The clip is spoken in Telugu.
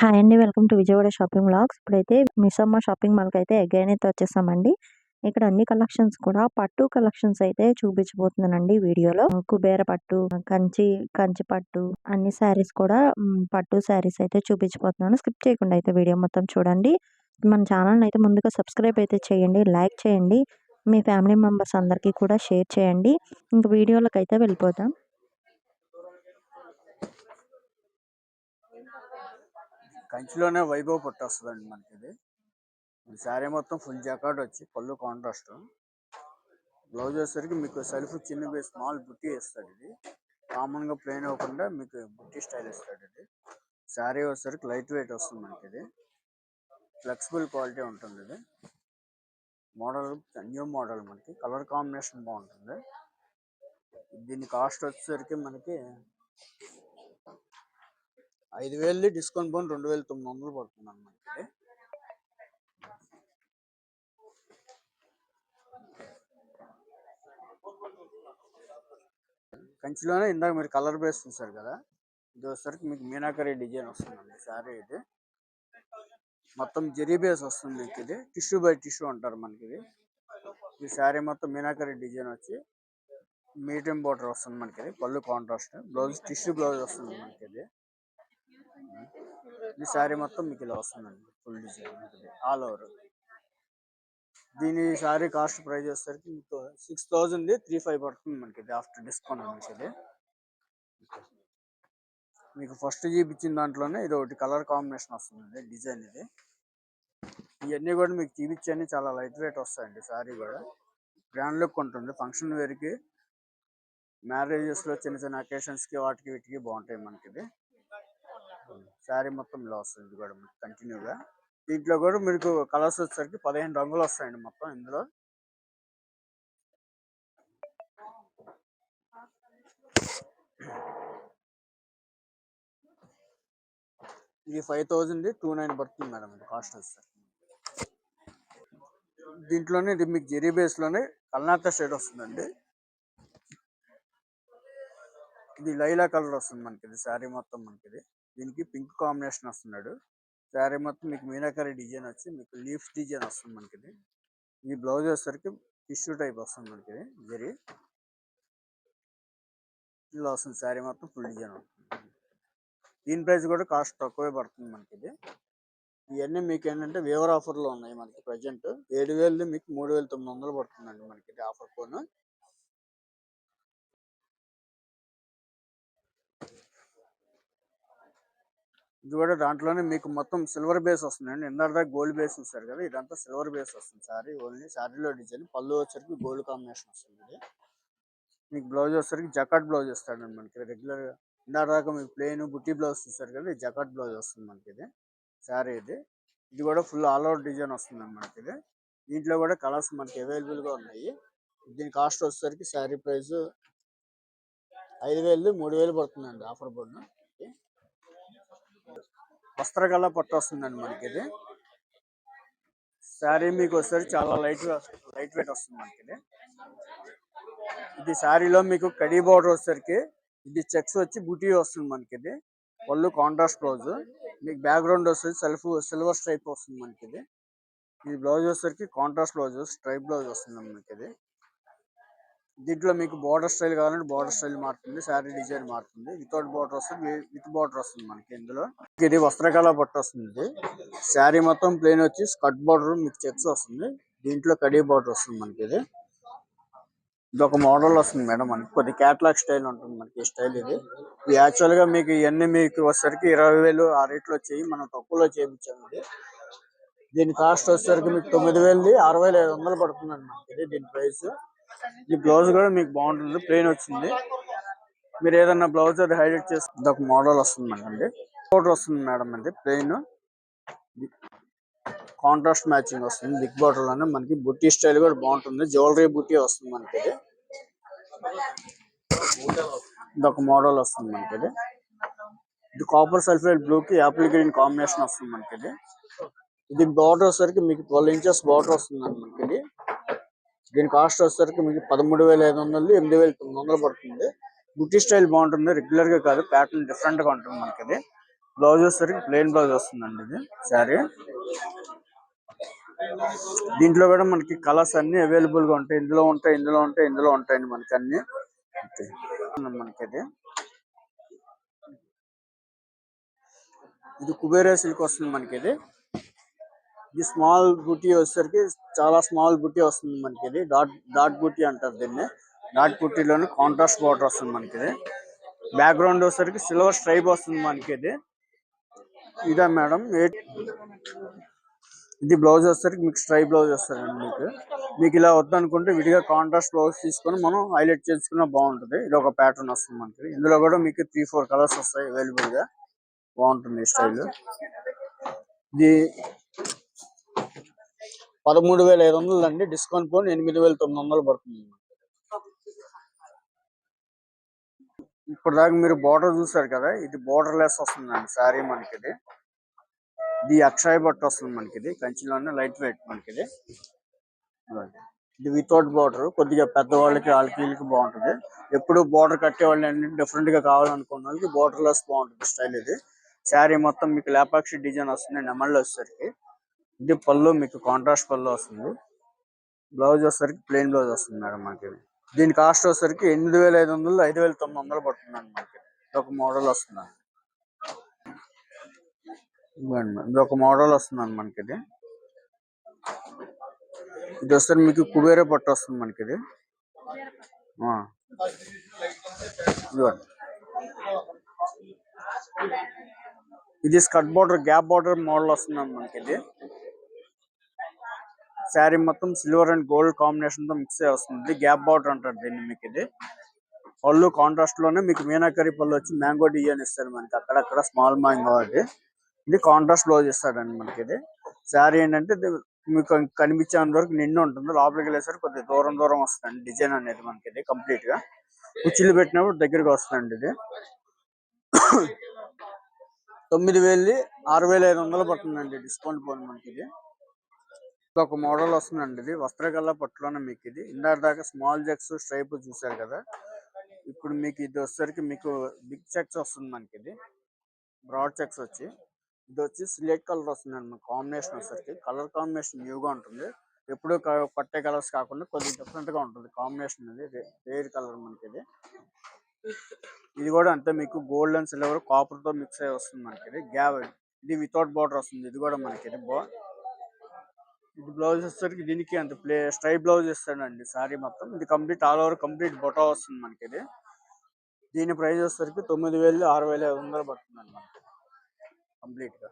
హాయ్ అండి. Welcome to Vijayawada shopping blogs ఇప్పుడైతే మిసమ్మ షాపింగ్ మాల్కి అయితే అగైన్ అయితే వచ్చేసామండి. ఇక్కడ అన్ని కలెక్షన్స్ కూడా పట్టు కలెక్షన్స్ అయితే చూపించబోతున్నానండి వీడియోలో. కుబేర పట్టు కంచి కంచి పట్టు అన్ని శారీస్ కూడా పట్టు శారీస్ అయితే చూపించబోతున్నాను. స్కిప్ చేయకుండా అయితే వీడియో మొత్తం చూడండి. మన ఛానల్ని అయితే ముందుగా సబ్స్క్రైబ్ అయితే చేయండి లైక్ చేయండి. మీ ఫ్యామిలీ మెంబర్స్ అందరికీ కూడా షేర్ చేయండి. ఇంక వీడియోలకు అయితే వెళ్ళిపోతాం కంచిలోనే వైభవ్ పట్టు వస్తుందండి మనకి ఇది శారీ మొత్తం ఫుల్ జకాట్ వచ్చి పళ్ళు కాంట్రాస్ట్ బ్లౌజ్ వచ్చేసరికి మీకు సెల్ఫ్ చిన్న స్మాల్ బుట్టి వేస్తాడు ఇది. కామన్గా ప్లెయిన్ అవ్వకుండా మీకు బుట్టి స్టైల్ ఇస్తాడు ఇది. శారీ వచ్చేసరికి లైట్ వెయిట్ వస్తుంది మనకి ఇది ఫ్లెక్సిబుల్ క్వాలిటీ ఉంటుంది ఇది. మోడల్ న్యూ మోడల్ మనకి. కలర్ కాంబినేషన్ బాగుంటుంది. దీని కాస్ట్ వచ్చేసరికి మనకి ఐదు వేలు డిస్కౌంట్ పోను రెండు వేల తొమ్మిది వందలు పడుతుంది అన్నమాట కంచిలోనే ఇందాక మీరు కలర్ బేస్ చూసారు కదా ఇది వచ్చేసరికి మీకు మీనాకరీ డిజైన్ వస్తుందండి శారీ ఇది. మొత్తం జరీ బేస్ వస్తుంది మీకు ఇది టిష్యూ బై టిష్యూ అంటారు మనకి ఇది. ఈ శారీ మొత్తం మీనాకరీ డిజైన్ వచ్చి మీడియం బోర్డర్ వస్తుంది మనకి ఇది పళ్ళు కాంట్రాస్ట్ బ్లౌజ్ టిష్యూ బ్లౌజ్ వస్తుంది మనకి ఇది. ఈ శారీ మొత్తం మీకు ఇలా వస్తుందండి. ఫుల్ డిజైన్ ఆల్ ఓవర్ దీని శారీ కాస్ట్ ప్రైస్ వచ్చేసరికి మీకు సిక్స్ థౌజండ్ త్రీ ఫైవ్ పడుతుంది మనకి. ఇది ఆఫ్టర్ డిస్కౌంట్ మనకి ఇది మీకు ఫస్ట్ చూపించిన దాంట్లోనే ఇది ఒకటి కలర్ కాంబినేషన్ వస్తుంది డిజైన్ ఇది. ఇవన్నీ కూడా మీకు చూపించని చాలా లైట్ వెయిట్ వస్తాయండి శారీ కూడా. గ్రాండ్ లుక్ ఉంటుంది. ఫంక్షన్ వేర్కి మ్యారేజెస్లో చిన్న చిన్న అకేషన్స్కి వాటికి వీటికి బాగుంటాయి మనకి ఇది. శారీ మొత్తం ఇలా వస్తుంది ఇది కూడా మీకు కంటిన్యూగా. దీంట్లో కూడా మీకు కలర్స్ వచ్చేసరికి పదిహేను రంగులు వస్తాయండి మొత్తం ఇందులో. ఇది ఫైవ్ థౌజండ్ టూ నైన్ పడుతుంది మేడం ఇది కాస్ట్ వచ్చేసరికి. దీంట్లోనే ఇది మీకు జెరీ బేస్లోనే షేడ్ వస్తుందండి. ఇది లైలా కలర్ వస్తుంది మనకి ఇది శారీ మొత్తం మనకి ఇది. దీనికి పింక్ కాంబినేషన్ వస్తున్నాడు. శారీ మొత్తం మీకు మీనాకరీ డిజైన్ వచ్చి మీకు లీఫ్ డిజైన్ వస్తుంది మనకి ఇది ఈ బ్లౌజ్ వచ్చేసరికి టిష్యూ టైప్ వస్తుంది మనకి ఇది జరీ. ఇలా వస్తుంది శారీ మొత్తం ఫుల్ డిజైన్ ఉంటుంది దీని ప్రైస్ కూడా కాస్ట్ తక్కువే పడుతుంది మనకి ఇది ఇవన్నీ మీకు ఏంటంటే వేవర్ ఆఫర్లో ఉన్నాయి మనకి ప్రజెంట్. ఏడు వేలు మీకు మూడు వేల తొమ్మిది వందలు పడుతుందండి మనకి ఆఫర్ ఫోన్. ఇది కూడా దాంట్లోనే మీకు మొత్తం సిల్వర్ బేస్ వస్తుందండి. ఇందాక గోల్డ్ బేస్ చూసారు కదా ఇదంతా సిల్వర్ బేస్ వస్తుంది. సారీ ఓన్లీ శారీలో డిజైన్ పళ్ళు వచ్చరికి గోల్డ్ కాంబినేషన్ వస్తుంది ఇది. మీకు బ్లౌజ్ వచ్చరికి జకాట్ బ్లౌజ్ ఇస్తాడండి మనకి రెగ్యులర్ ఇందాక దాకా మీకు ప్లెయిన్ బుట్టి బ్లౌజ్ చూసారు కదా జకాట్ బ్లౌజ్ వస్తుంది మనకి ఇది. శారీ ఇది. ఇది కూడా ఫుల్ ఆల్ అవుట్ డిజైన్ వస్తుంది మనకి ఇది. దీంట్లో కూడా కలర్స్ మనకి అవైలబుల్గా ఉన్నాయి. దీని కాస్ట్ వచ్చేసరికి శారీ ప్రైస్ ఐదు వేలు మూడు వేలు పడుతుందండి ఆఫర్ బోర్డు వస్త్రకళ పట్టు వస్తుందండి మనకి ఇది శారీ మీకు వచ్చేసరికి చాలా లైట్ లైట్ వెయిట్ వస్తుంది మనకి ఇది ఇది శారీలో మీకు కడీ బార్డర్ వచ్చేసరికి ఇది చెక్స్ వచ్చి బుటీ వస్తుంది మనకి ఇది పళ్ళు కాంట్రాస్ట్ బ్లౌజ్. మీకు బ్యాక్గ్రౌండ్ వస్తుంది సెల్ఫ్ సిల్వర్ స్ట్రైప్ వస్తుంది మనకి ఇది ఈ బ్లౌజ్ వచ్చేసరికి కాంట్రాస్ట్ బ్లౌజ్ స్ట్రైప్ బ్లౌజ్ వస్తుంది మనకి ఇది దీంట్లో మీకు బార్డర్ స్టైల్ కావాలంటే బార్డర్ స్టైల్ మారుతుంది శారీ డిజైన్ మారుతుంది. వితౌట్ బార్డర్ వస్తుంది విత్ బార్డర్ వస్తుంది మనకి ఇందులో. ఇది వస్త్రకళ పట్టు వస్తుంది. శారీ మొత్తం ప్లెయిన్ వచ్చి స్కర్ట్ బార్డర్ మీకు చెక్స్ వస్తుంది. దీంట్లో కడీ బార్డర్ వస్తుంది మనకి ఇది. ఇది ఒక మోడల్ వస్తుంది మేడం మనకి. కొద్ది క్యాట్లాగ్ స్టైల్ ఉంటుంది మనకి ఈ స్టైల్ ఇది. యాక్చువల్గా మీకు ఇవన్నీ మీకు వచ్చేసరికి ఇరవై వేలు ఆ రేట్లో చేయి మనం తక్కువలో చేయించాము ఇది దీని కాస్ట్ వచ్చేసరికి మీకు తొమ్మిది వేలది ఆరు వేల ఐదు వందలు పడుతుంది మనకి ఇది దీని ప్రైస్ ఈ బ్లౌజ్ కూడా మీకు బాగుంటుంది. ప్లెయిన్ వచ్చింది. మీరు ఏదన్నా బ్లౌజ్ అది హైలైట్ చేసి ఒక మోడల్ వస్తుంది మేడం బోర్డర్ వస్తుంది మేడం అండి ప్లెయిన్ కాంట్రాస్ట్ మ్యాచింగ్ వస్తుంది. బిగ్ బార్డర్లోనే మనకి బుట్టి స్టైల్ కూడా బాగుంటుంది. జ్యువెలరీ బుట్టి వస్తుంది మనకి ఇది. మోడల్ వస్తుంది మనకి ఇది. ఇది కాపర్ సల్ఫేట్ బ్లూ కి యాపిల్ గ్రీన్ కాంబినేషన్ వస్తుంది మనకి ఇది. ఇది బార్డర్ వచ్చేసరికి మీకు ట్వెల్వ్ ఇంచెస్ బార్డర్ వస్తుంది మనకి ఇది. దీని కాస్ట్ వచ్చేసరికి మీకు పదమూడు వేల ఐదు వందలు ఎనిమిది వేల తొమ్మిది వందలు పడుతుంది. బుట్టి స్టైల్ బాగుంటుంది. రెగ్యులర్గా కాదు ప్యాటర్న్ డిఫరెంట్గా ఉంటుంది మనకి ఇది బ్లౌజ్ వచ్చేసరికి ప్లెయిన్ బ్లౌజ్ వస్తుందండి ఇది శారీ దీంట్లో కూడా మనకి కలర్స్ అన్ని అవైలబుల్గా ఉంటాయి. ఇందులో ఉంటాయి ఇందులో ఉంటాయి ఇందులో ఉంటాయండి మనకి అన్ని మనకి ఇది ఇది కుబేరా సిల్క్ వస్తుంది మనకి ఇది ఇది స్మాల్ బుట్టి వచ్చేసరికి చాలా స్మాల్ బుట్టి వస్తుంది మనకి ఇది డాట్ డాట్ బుటీ అంటారు దీన్ని. డాట్ బుటీలోని కాంట్రాస్ట్ బార్డర్ వస్తుంది మనకి ఇది బ్యాక్గ్రౌండ్ వచ్చేసరికి సిల్వర్ స్ట్రైప్ వస్తుంది మనకి ఇది ఇదా మేడం ఇది బ్లౌజ్ వచ్చేసరికి మీకు స్ట్రై బ్లౌజ్ వస్తారండి మీకు. మీకు ఇలా వద్దనుకుంటే విడిగా కాంట్రాస్ట్ బ్లౌజ్ తీసుకొని మనం హైలైట్ చేసుకున్నా బాగుంటుంది. ఇది ఒక ప్యాటర్న్ వస్తుంది మనకి ఇందులో కూడా మీకు త్రీ ఫోర్ కలర్స్ వస్తాయి అవైలబుల్గా బాగుంటుంది ఈ స్టైల్. ఇది పదమూడు వేల ఐదు వందలు అండి. డిస్కౌంట్ పోనీ ఎనిమిది వేల తొమ్మిది వందలు పడుతుంది. ఇప్పుడు దాకా మీరు బోర్డర్ చూసారు కదా ఇది బోర్డర్ లెస్ వస్తుందండి శారీ మనకి ఇది ఇది అక్షయ బట్ట వస్తుంది మనకి ఇది కంచిలోనే లైట్ వెయిట్ మనకి ఇది ఇది వితౌట్ బోర్డర్ కొద్దిగా పెద్దవాళ్ళకి వాళ్ళకి బాగుంటుంది. ఎప్పుడు బోర్డర్ కట్టే వాళ్ళు డిఫరెంట్గా కావాలనుకున్న వాళ్ళకి బోర్డర్ లెస్ బాగుంటుంది స్టైల్ ఇది. శారీ మొత్తం మీకు లేపాక్షి డిజైన్ వస్తుంది నెమళ్ళు వచ్చేసరికి. ఇది పళ్ళు మీకు కాంట్రాస్ట్ పళ్ళు వస్తుంది. బ్లౌజ్ వచ్చేసరికి ప్లెయిన్ బ్లౌజ్ వస్తుంది మేడం మనకి దీని కాస్ట్ వచ్చేసరికి ఎనిమిది వేల ఐదు వందలు ఐదు వేల తొమ్మిది వందలు పడుతుంది మనకి ఇది ఒక మోడల్ వస్తుంది. ఇది ఒక మోడల్ వస్తుంది మనకి ఇది. ఇది వస్తే మీకు కుబేరే పట్టు వస్తుంది మనకి ఇది. ఇదిగోండి. ఇది skirt border gap border model వస్తుంది మనకి ఇది. శారీ మొత్తం సిల్వర్ అండ్ గోల్డ్ కాంబినేషన్తో మిక్స్ అయ్యి వస్తుంది. గ్యాప్ బార్డర్ అంటారు దీన్ని మీకు ఇది. పళ్ళు కాంట్రాస్ట్లోనే మీకు మీనాకరి పళ్ళు వచ్చి మ్యాంగో డిజైన్ ఇస్తారు మనకి. అక్కడక్కడ స్మాల్ మ్యాంగో అది. ఇది కాంట్రాస్ట్లో ఇస్తాడండి మనకి ఇది. శారీ ఏంటంటే మీకు కనిపించేంత వరకు నిండు ఉంటుంది. లోపలికి వెళ్ళేసరికి కొద్దిగా దూరం దూరం వస్తుంది డిజైన్ అనేది మనకి ఇది కంప్లీట్గా. కుర్చీలు పెట్టినప్పుడు దగ్గరికి వస్తుందండి ఇది. తొమ్మిది వేలు ఆరు వేల ఐదు వందలు పడుతుందండి. డిస్కౌంట్ పోను మనకి ఇది. ఒక మోడల్ వస్తుందండి ఇది. వస్త్రకళ పట్టులోనే మీకు ఇది ఇందాక దాకా స్మాల్ చెక్స్ స్ట్రైప్ చూసారు కదా. ఇప్పుడు మీకు ఇది వచ్చేసరికి మీకు బిగ్ చెక్స్ వస్తుంది మనకి ఇది బ్రాడ్ చెక్స్ వచ్చి. ఇది వచ్చి స్లేట్ కలర్ వస్తుందండి అండి కాంబినేషన్ వచ్చేసరికి. కలర్ కాంబినేషన్ న్యూగా ఉంటుంది. ఎప్పుడు పట్టే కలర్స్ కాకుండా కొద్దిగా డిఫరెంట్గా ఉంటుంది. కాంబినేషన్ ఇది రేర్ కలర్ మనకి ఇది ఇది కూడా అంతే మీకు గోల్డ్ అండ్ సిల్వర్ కాపర్తో మిక్స్ అయ్యి వస్తుంది మనకి ఇది. గ్యావ్ ఇది వితౌట్ బార్డర్ వస్తుంది. ఇది కూడా మనకి ఇది ఇప్పుడు ఇది బ్లౌజ్ వచ్చేసరికి దీనికి అంత ప్లే స్ట్రై బ్లౌజ్ ఇస్తాడండి సారీ మొత్తం. ఇది కంప్లీట్ ఆల్ ఓవర్ కంప్లీట్ బొటా వస్తుంది మనకి ఇది దీని ప్రైస్ వచ్చేసరికి తొమ్మిది వేలు ఆరు వేల ఐదు వందలు పడుతుంది అండి మనకి కంప్లీట్గా